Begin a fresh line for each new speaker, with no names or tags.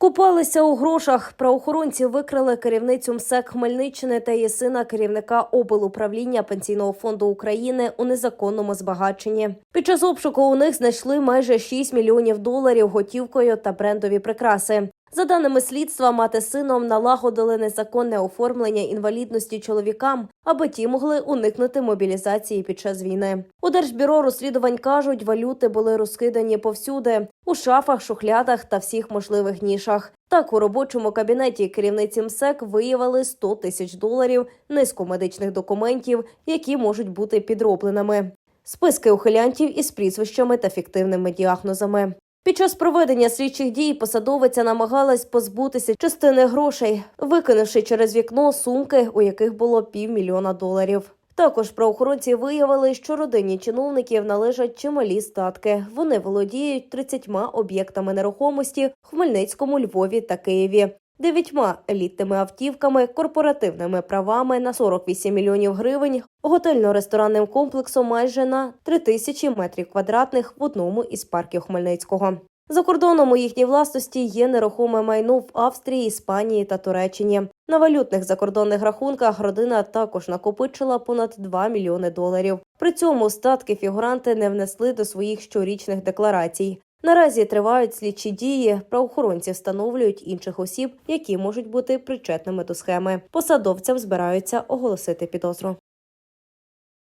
Купалися у грошах. Правоохоронці викрили керівницю МСЕК Хмельниччини та її сина керівника облуправління Пенсійного фонду України у незаконному збагаченні. Під час обшуку у них знайшли майже 6 мільйонів доларів готівкою та брендові прикраси. За даними слідства, мати сином налагодили незаконне оформлення інвалідності чоловікам, аби ті могли уникнути мобілізації під час війни. У держбюро розслідувань кажуть, валюти були розкидані повсюди у шафах, шухлядах та всіх можливих нішах. Так, у робочому кабінеті керівниці МСЕК виявили 100 тисяч доларів, низку медичних документів, які можуть бути підробленими, списки ухилянтів із прізвищами та фіктивними діагнозами. Під час проведення слідчих дій посадовиця намагалась позбутися частини грошей, викинувши через вікно сумки, у яких було півмільйона доларів. Також правоохоронці виявили, що родині чиновників належать чималі статки. Вони володіють 30 об'єктами нерухомості в Хмельницькому, Львові та Києві. Дев'ятьма елітними автівками, корпоративними правами на 48 мільйонів гривень, готельно-ресторанним комплексом майже на 3 тисячі метрів квадратних в одному із парків Хмельницького. За кордоном у їхній власності є нерухоме майно в Австрії, Іспанії та Туреччині. На валютних закордонних рахунках родина також накопичила понад 2 мільйони доларів. При цьому статки фігуранти не внесли до своїх щорічних декларацій. Наразі тривають слідчі дії. Правоохоронці встановлюють інших осіб, які можуть бути причетними до схеми. Посадовцям збираються оголосити підозру.